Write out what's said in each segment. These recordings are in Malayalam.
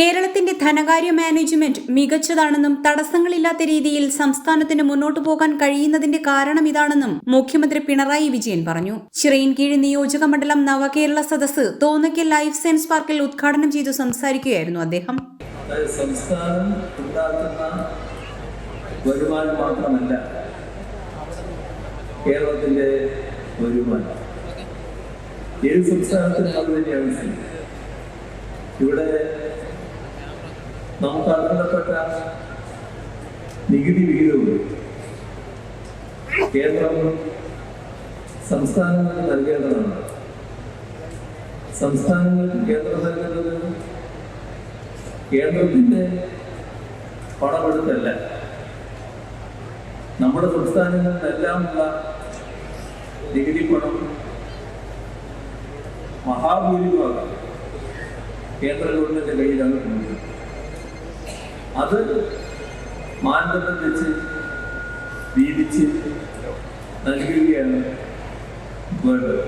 കേരളത്തിന്റെ ധനകാര്യ മാനേജ്മെന്റ് മികച്ചതാണെന്നും തടസ്സങ്ങളില്ലാത്ത രീതിയിൽ സംസ്ഥാനത്തിന് മുന്നോട്ടു പോകാൻ കഴിയുന്നതിന്റെ കാരണം ഇതാണെന്നും മുഖ്യമന്ത്രി പിണറായി വിജയൻ പറഞ്ഞു. ചിറയിൻകീഴ് നിയോജക മണ്ഡലം നവകേരള സദസ് തോന്നയ്ക്കൽ ലൈഫ് സയൻസ് പാർക്കിൽ ഉദ്ഘാടനം ചെയ്തു സംസാരിക്കുകയായിരുന്നു അദ്ദേഹം. ഇവിടെ നമുക്ക് അർഹതപ്പെട്ട നികുതി വിഹിതവും കേന്ദ്രം സംസ്ഥാനങ്ങൾ നൽകേണ്ടതാണ് സംസ്ഥാനങ്ങൾ കേന്ദ്രം നൽകേണ്ടത് കേന്ദ്രത്തിന്റെ പണമെടുത്തല്ല. നമ്മുടെ സംസ്ഥാനങ്ങളിലെല്ലാമുള്ള നികുതി പണം മഹാഭൂരിഭാഗം കേന്ദ്ര ഗവൺമെന്റിന്റെ കയ്യിലാണ് പോകുന്നത് അത് മാനദണ്ഡം വെച്ച് വീതിച്ച് നൽകുകയാണ് വേണ്ടത്.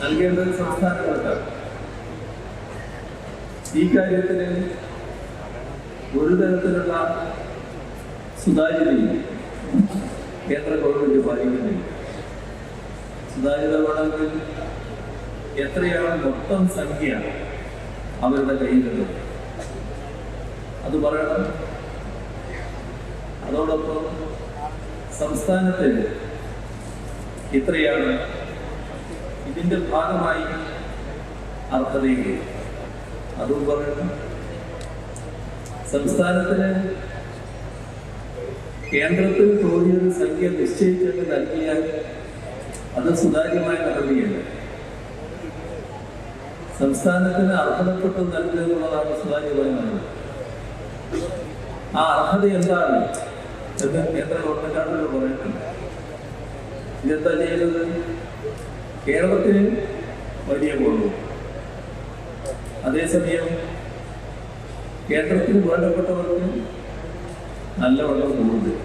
നൽകേണ്ടത് സംസ്ഥാനങ്ങൾക്കാണ്. ഈ കാര്യത്തിൽ ഒരു തരത്തിലുള്ള സുതാര്യതയും കേന്ദ്ര ഗവൺമെന്റ് പാലിക്കുന്നില്ല. സുതാര്യത വേണമെങ്കിൽ എത്രയാണ് മൊത്തം സംഖ്യ അവരുടെ കയ്യിലുള്ളത് അത് പറയണം. അതോടൊപ്പം സംസ്ഥാനത്തിൽ ഇത്രയാണ് ഇതിന്റെ ഭാഗമായി അർഹതയില്ല അതും പറയണം. സംസ്ഥാനത്തിന് കേന്ദ്രത്തിൽ തോന്നിയൊരു സംഖ്യ നിശ്ചയിച്ചൊക്കെ നൽകിയാൽ അത് സുതാര്യമായ നടപടിയല്ല. സംസ്ഥാനത്തിന് അർഹതപ്പെട്ട് നൽകുക എന്നുള്ളതാണ് സുതാര്യമായ നടപടി. ആ അർഹത എന്താണ്? എന്ന് കേന്ദ്ര ഗവൺമെന്റാണല്ലോ പറയുന്നത് ഇതെന്താ ചെയ്യുന്നത് കേരളത്തിന് വലിയ കുറവ് അതേസമയം കേന്ദ്രത്തിന് വേണ്ടപ്പെട്ടവർക്ക് നല്ല വെള്ളം കൂടുതൽ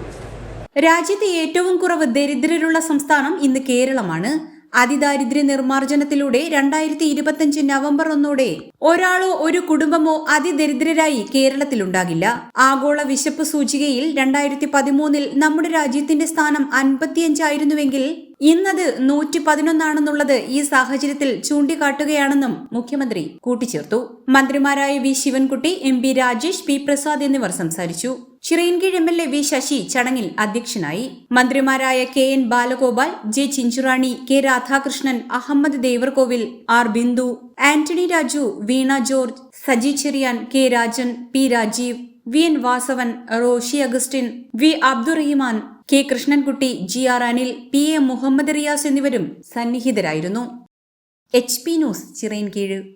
രാജ്യത്തെ ഏറ്റവും കുറവ് ദരിദ്രരുള്ള സംസ്ഥാനം ഇന്ന് കേരളമാണ്. അതിദാരിദ്ര്യ നിർമ്മാർജനത്തിലൂടെ രണ്ടായിരത്തി ഇരുപത്തിയഞ്ച് നവംബർ ഒന്നോടെ ഒരാളോ ഒരു കുടുംബമോ അതിദരിദ്രരായി കേരളത്തിലുണ്ടാകില്ല. ആഗോള വിശപ്പ് സൂചികയിൽ രണ്ടായിരത്തി പതിമൂന്നിൽ നമ്മുടെ രാജ്യത്തിന്റെ സ്ഥാനം അൻപത്തിയഞ്ചായിരുന്നുവെങ്കിൽ ഇന്നത് നൂറ്റി പതിനൊന്നാണെന്നുള്ളത് ഈ സാഹചര്യത്തിൽ ചൂണ്ടിക്കാട്ടുകയാണെന്നും മുഖ്യമന്ത്രി കൂട്ടിച്ചേർത്തു. മന്ത്രിമാരായ V Sivankutty M P Rajesh P Prasad എന്നിവർ സംസാരിച്ചു. Chirayinkeezh M L A V Sasi ചടങ്ങിൽ അധ്യക്ഷനായി. മന്ത്രിമാരായ K N Balagopal J Chinchurani K Radhakrishnan Ahammad Devarkovil R Bindu Antony Raju Veena George Saji Cherian K Rajan P Rajeev V N Vasavan Roshi Augustine V Abdurahiman K Krishnankutty G R Anil P A Muhammad Riyas എന്നിവരും സന്നിഹിതരായിരുന്നു. H P news Chirayinkeezh.